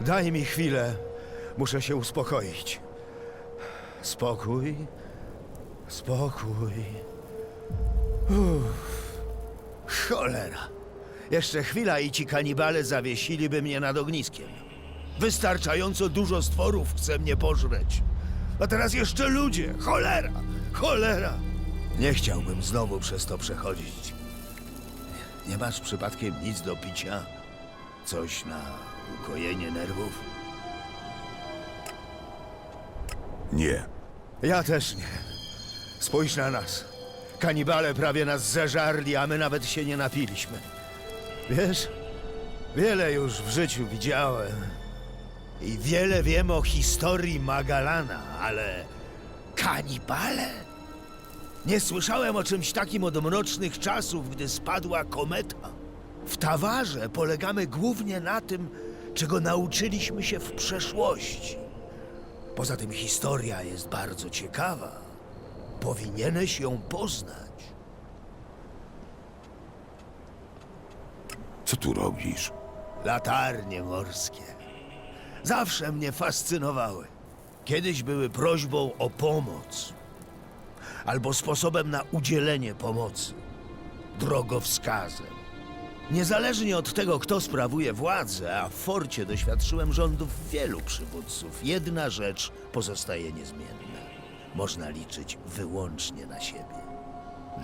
Daj mi chwilę. Muszę się uspokoić. Spokój. Spokój. Uff. Cholera. Jeszcze chwila i ci kanibale zawiesiliby mnie nad ogniskiem. Wystarczająco dużo stworów chce mnie pożreć. A teraz jeszcze ludzie. Cholera. Cholera. Nie chciałbym znowu przez to przechodzić. Nie masz przypadkiem nic do picia? Coś na ukojenie nerwów? Nie. Ja też nie. Spójrz na nas. Kanibale prawie nas zeżarli, a my nawet się nie napiliśmy. Wiesz, wiele już w życiu widziałem. I wiele wiem o historii Magalana, ale kanibale? Nie słyszałem o czymś takim od mrocznych czasów, gdy spadła kometa. W Tawarze polegamy głównie na tym, czego nauczyliśmy się w przeszłości. Poza tym historia jest bardzo ciekawa. Powinieneś ją poznać. Co tu robisz? Latarnie morskie. Zawsze mnie fascynowały. Kiedyś były prośbą o pomoc. Albo sposobem na udzielenie pomocy. Drogowskazem. Niezależnie od tego, kto sprawuje władzę, a w forcie doświadczyłem rządów wielu przywódców, jedna rzecz pozostaje niezmienna. Można liczyć wyłącznie na siebie.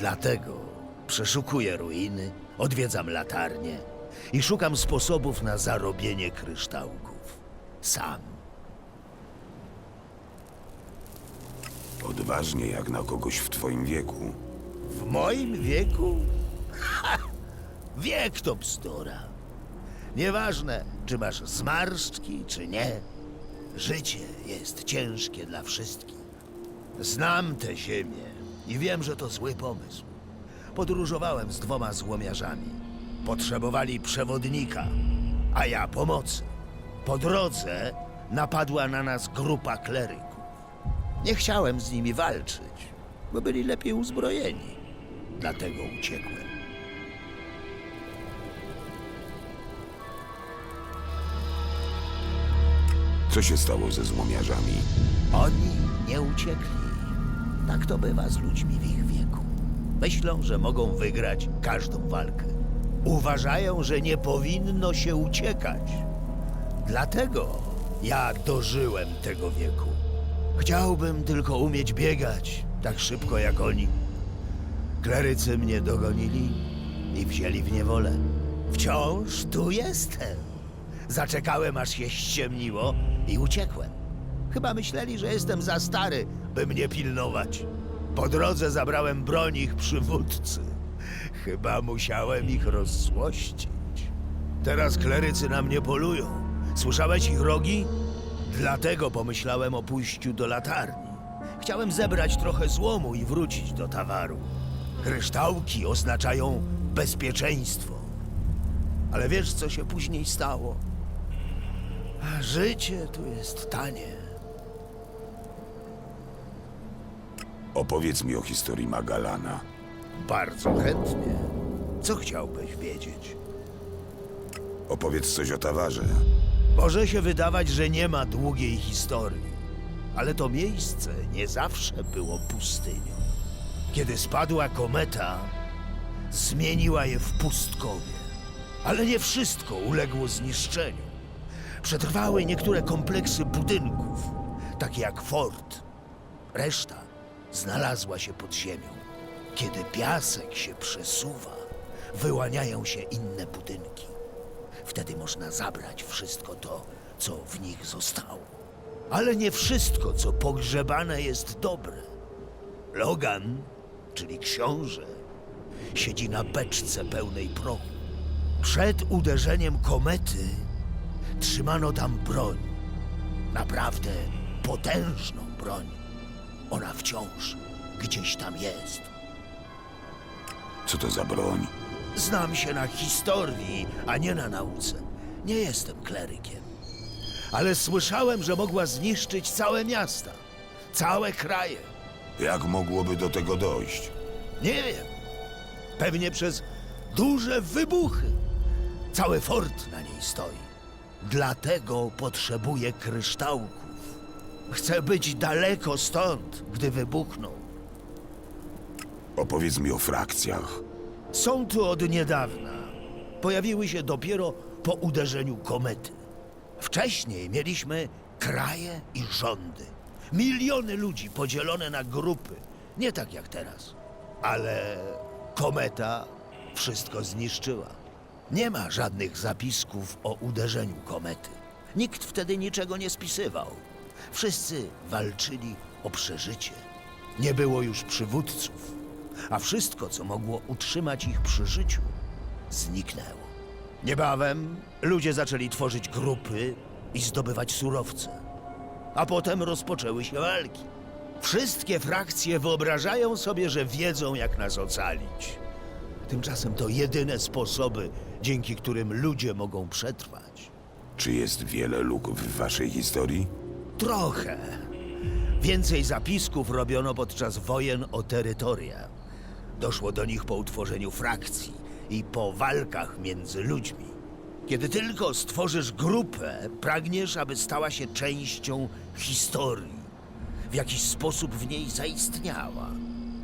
Dlatego przeszukuję ruiny, odwiedzam latarnie i szukam sposobów na zarobienie kryształków. Sam. Odważnie jak na kogoś w twoim wieku. W moim wieku? Ha! Wiek to bzdura. Nieważne, czy masz zmarszczki, czy nie. Życie jest ciężkie dla wszystkich. Znam tę ziemię i wiem, że to zły pomysł. Podróżowałem z dwoma złomiarzami. Potrzebowali przewodnika, a ja pomocy. Po drodze napadła na nas grupa kleryków. Nie chciałem z nimi walczyć, bo byli lepiej uzbrojeni. Dlatego uciekłem. Co się stało ze złomiarzami? Oni nie uciekli. Tak to bywa z ludźmi w ich wieku. Myślą, że mogą wygrać każdą walkę. Uważają, że nie powinno się uciekać. Dlatego ja dożyłem tego wieku. Chciałbym tylko umieć biegać tak szybko jak oni. Klerycy mnie dogonili i wzięli w niewolę. Wciąż tu jestem. Zaczekałem, aż się ściemniło i uciekłem. Chyba myśleli, że jestem za stary, by mnie pilnować. Po drodze zabrałem broń ich przywódcy. Chyba musiałem ich rozzłościć. Teraz klerycy na mnie polują. Słyszałeś ich rogi? Dlatego pomyślałem o pójściu do latarni. Chciałem zebrać trochę złomu i wrócić do towaru. Kryształki oznaczają bezpieczeństwo. Ale wiesz, co się później stało? Życie tu jest tanie. Opowiedz mi o historii Magalana. Bardzo chętnie. Co chciałbyś wiedzieć? Opowiedz coś o Tawarze. Może się wydawać, że nie ma długiej historii, ale to miejsce nie zawsze było pustynią. Kiedy spadła kometa, zmieniła je w pustkowie. Ale nie wszystko uległo zniszczeniu. Przetrwały niektóre kompleksy budynków, takie jak fort. Reszta znalazła się pod ziemią. Kiedy piasek się przesuwa, wyłaniają się inne budynki. Wtedy można zabrać wszystko to, co w nich zostało. Ale nie wszystko, co pogrzebane, jest dobre. Logan, czyli książę, siedzi na beczce pełnej prochu. Przed uderzeniem komety trzymano tam broń. Naprawdę potężną broń. Ona wciąż gdzieś tam jest. Co to za broń? Znam się na historii, a nie na nauce. Nie jestem klerykiem. Ale słyszałem, że mogła zniszczyć całe miasta, całe kraje. Jak mogłoby do tego dojść? Nie wiem. Pewnie przez duże wybuchy. Cały fort na niej stoi. Dlatego potrzebuje kryształków. Chce być daleko stąd, gdy wybuchną. Opowiedz mi o frakcjach. Są tu od niedawna. Pojawiły się dopiero po uderzeniu komety. Wcześniej mieliśmy kraje i rządy. Miliony ludzi podzielone na grupy. Nie tak jak teraz. Ale kometa wszystko zniszczyła. Nie ma żadnych zapisków o uderzeniu komety. Nikt wtedy niczego nie spisywał. Wszyscy walczyli o przeżycie. Nie było już przywódców, a wszystko, co mogło utrzymać ich przy życiu, zniknęło. Niebawem ludzie zaczęli tworzyć grupy i zdobywać surowce. A potem rozpoczęły się walki. Wszystkie frakcje wyobrażają sobie, że wiedzą, jak nas ocalić. Tymczasem to jedyne sposoby, dzięki którym ludzie mogą przetrwać. Czy jest wiele luk w waszej historii? Trochę. Więcej zapisków robiono podczas wojen o terytoria. Doszło do nich po utworzeniu frakcji i po walkach między ludźmi. Kiedy tylko stworzysz grupę, pragniesz, aby stała się częścią historii. W jakiś sposób w niej zaistniała.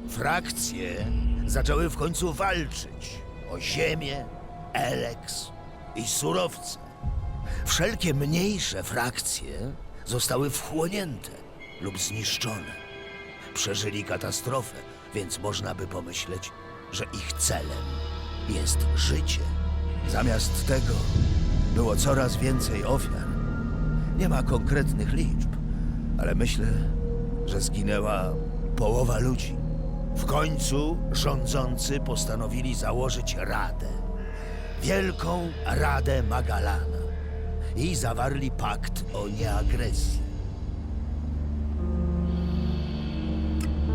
Frakcje zaczęły w końcu walczyć o ziemię, eleks i surowce. Wszelkie mniejsze frakcje zostały wchłonięte lub zniszczone. Przeżyli katastrofę, więc można by pomyśleć, że ich celem jest życie. Zamiast tego było coraz więcej ofiar. Nie ma konkretnych liczb, ale myślę, że zginęła połowa ludzi. W końcu rządzący postanowili założyć radę. Wielką Radę Magalana i zawarli pakt o nieagresji.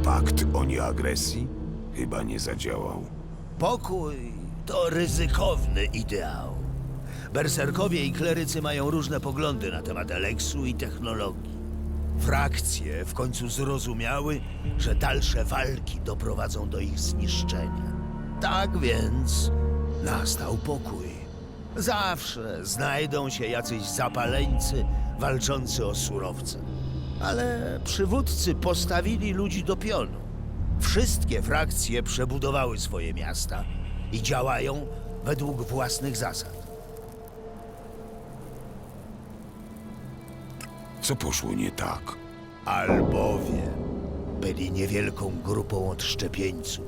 Pakt o nieagresji? Chyba nie zadziałał. Pokój to ryzykowny ideał. Berserkowie i klerycy mają różne poglądy na temat Eleksu i technologii. Frakcje w końcu zrozumiały, że dalsze walki doprowadzą do ich zniszczenia. Tak więc nastał pokój. Zawsze znajdą się jacyś zapaleńcy walczący o surowce. Ale przywódcy postawili ludzi do pionu. Wszystkie frakcje przebudowały swoje miasta i działają według własnych zasad. Co poszło nie tak? Albowie byli niewielką grupą odszczepieńców.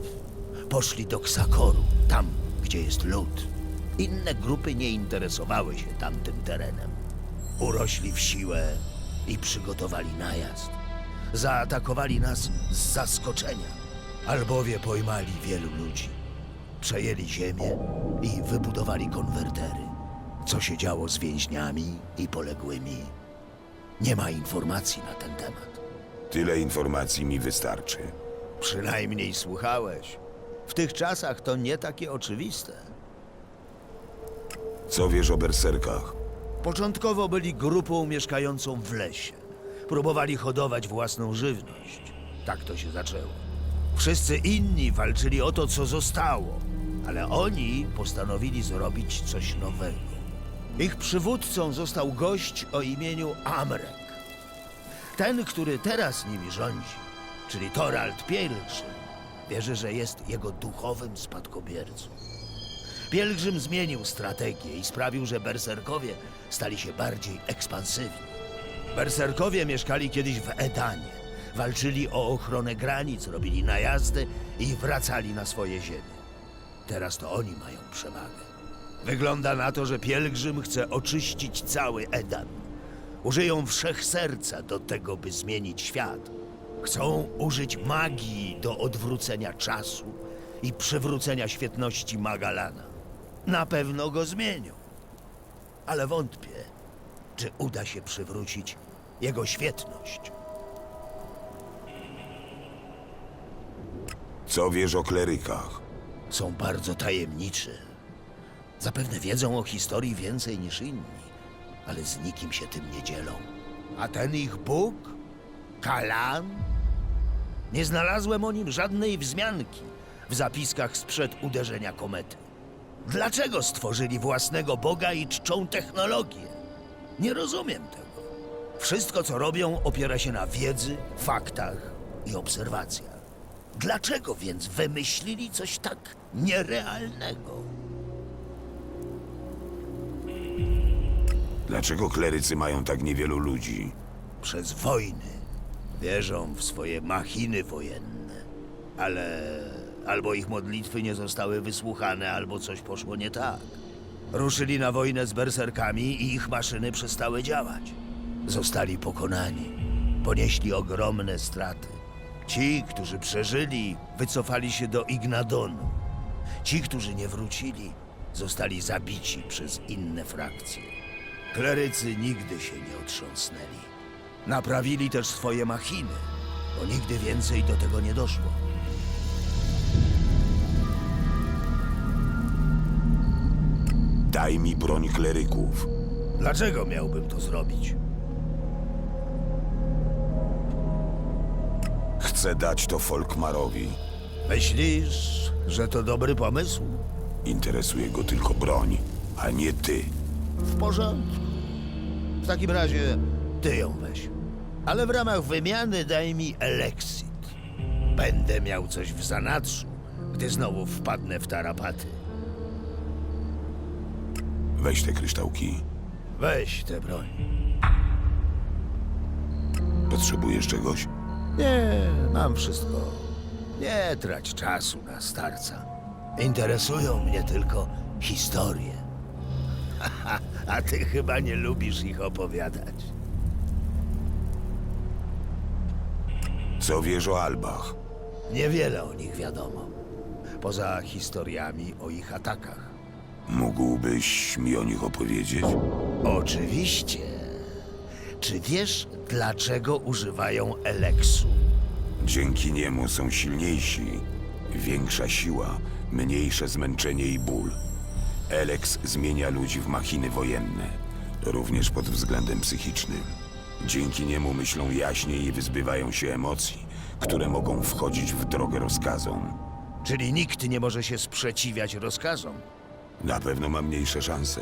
Poszli do Ksakoru, tam, gdzie jest lód. Inne grupy nie interesowały się tamtym terenem. Urośli w siłę i przygotowali najazd. Zaatakowali nas z zaskoczenia. Albowie pojmali wielu ludzi. Przejęli ziemię i wybudowali konwertery. Co się działo z więźniami i poległymi? Nie ma informacji na ten temat. Tyle informacji mi wystarczy. Przynajmniej słuchałeś. W tych czasach to nie takie oczywiste. Co wiesz o berserkach? Początkowo byli grupą mieszkającą w lesie. Próbowali hodować własną żywność. Tak to się zaczęło. Wszyscy inni walczyli o to, co zostało, ale oni postanowili zrobić coś nowego. Ich przywódcą został gość o imieniu Amrek. Ten, który teraz nimi rządzi, czyli Torald Pielgrzym, wierzy, że jest jego duchowym spadkobiercą. Pielgrzym zmienił strategię i sprawił, że berserkowie stali się bardziej ekspansywni. Berserkowie mieszkali kiedyś w Edanie. Walczyli o ochronę granic, robili najazdy i wracali na swoje ziemie. Teraz to oni mają przewagę. Wygląda na to, że pielgrzym chce oczyścić cały Edan. Użyją wszechserca do tego, by zmienić świat. Chcą użyć magii do odwrócenia czasu i przywrócenia świetności Magalana. Na pewno go zmienią. Ale wątpię, czy uda się przywrócić jego świetność. Co wiesz o klerykach? Są bardzo tajemniczy. Zapewne wiedzą o historii więcej niż inni, ale z nikim się tym nie dzielą. A ten ich Bóg? Kalan? Nie znalazłem o nim żadnej wzmianki w zapiskach sprzed uderzenia komety. Dlaczego stworzyli własnego Boga i czczą technologię? Nie rozumiem tego. Wszystko, co robią, opiera się na wiedzy, faktach i obserwacjach. Dlaczego więc wymyślili coś tak nierealnego? Dlaczego klerycy mają tak niewielu ludzi? Przez wojny wierzą w swoje machiny wojenne, ale albo ich modlitwy nie zostały wysłuchane, albo coś poszło nie tak. Ruszyli na wojnę z berserkami i ich maszyny przestały działać. Zostali pokonani, ponieśli ogromne straty. Ci, którzy przeżyli, wycofali się do Ignadonu. Ci, którzy nie wrócili, zostali zabici przez inne frakcje. Klerycy nigdy się nie otrząsnęli. Naprawili też swoje machiny, bo nigdy więcej do tego nie doszło. Daj mi broń kleryków. Dlaczego miałbym to zrobić? Chcę dać to Folkmarowi. Myślisz, że to dobry pomysł? Interesuje go tylko broń, a nie ty. W porządku. W takim razie ty ją weź. Ale w ramach wymiany daj mi Elexit. Będę miał coś w zanadrzu, gdy znowu wpadnę w tarapaty. Weź te kryształki. Weź tę broń. Potrzebujesz czegoś? Nie, mam wszystko. Nie trać czasu na starca. Interesują mnie tylko historie. A ty chyba nie lubisz ich opowiadać. Co wiesz o Albach? Niewiele o nich wiadomo. Poza historiami o ich atakach. Mógłbyś mi o nich opowiedzieć? Oczywiście. Czy wiesz, dlaczego używają Eleksu? Dzięki niemu są silniejsi. Większa siła, mniejsze zmęczenie i ból. Elex zmienia ludzi w machiny wojenne, również pod względem psychicznym. Dzięki niemu myślą jaśniej i wyzbywają się emocji, które mogą wchodzić w drogę rozkazom. Czyli nikt nie może się sprzeciwiać rozkazom. Na pewno ma mniejsze szanse.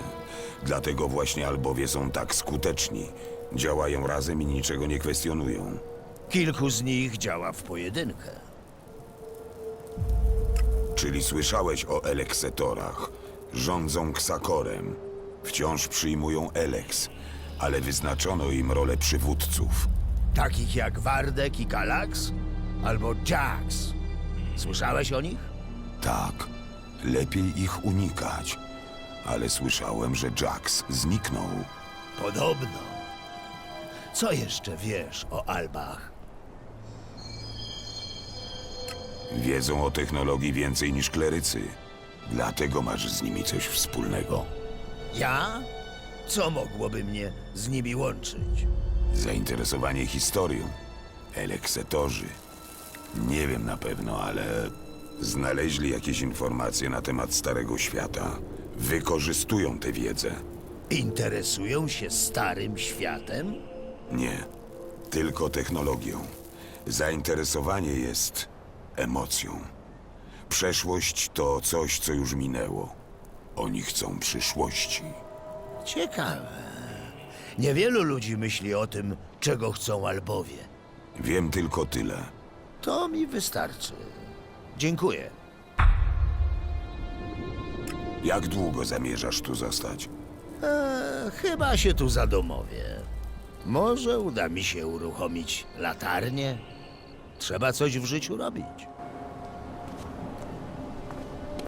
Dlatego właśnie albowie są tak skuteczni. Działają razem i niczego nie kwestionują. Kilku z nich działa w pojedynkę. Czyli słyszałeś o eleksetorach. Rządzą ksakorem. Wciąż przyjmują eleks, ale wyznaczono im rolę przywódców. Takich jak Wardek i Kalax? Albo Jax? Słyszałeś o nich? Tak, lepiej ich unikać. Ale słyszałem, że Jax zniknął. Podobno. Co jeszcze wiesz o Albach? Wiedzą o technologii więcej niż klerycy. Dlatego masz z nimi coś wspólnego. Ja? Co mogłoby mnie z nimi łączyć? Zainteresowanie historią. Eleksetorzy. Nie wiem na pewno, ale znaleźli jakieś informacje na temat Starego Świata. Wykorzystują tę wiedzę. Interesują się starym światem? Nie, tylko technologią. Zainteresowanie jest emocją. Przeszłość to coś, co już minęło. Oni chcą przyszłości. Ciekawe. Niewielu ludzi myśli o tym, czego chcą Albowie. Wiem tylko tyle. To mi wystarczy. Dziękuję. Jak długo zamierzasz tu zostać? Eee, chyba się tu zadomowię. Może uda mi się uruchomić latarnię? Trzeba coś w życiu robić.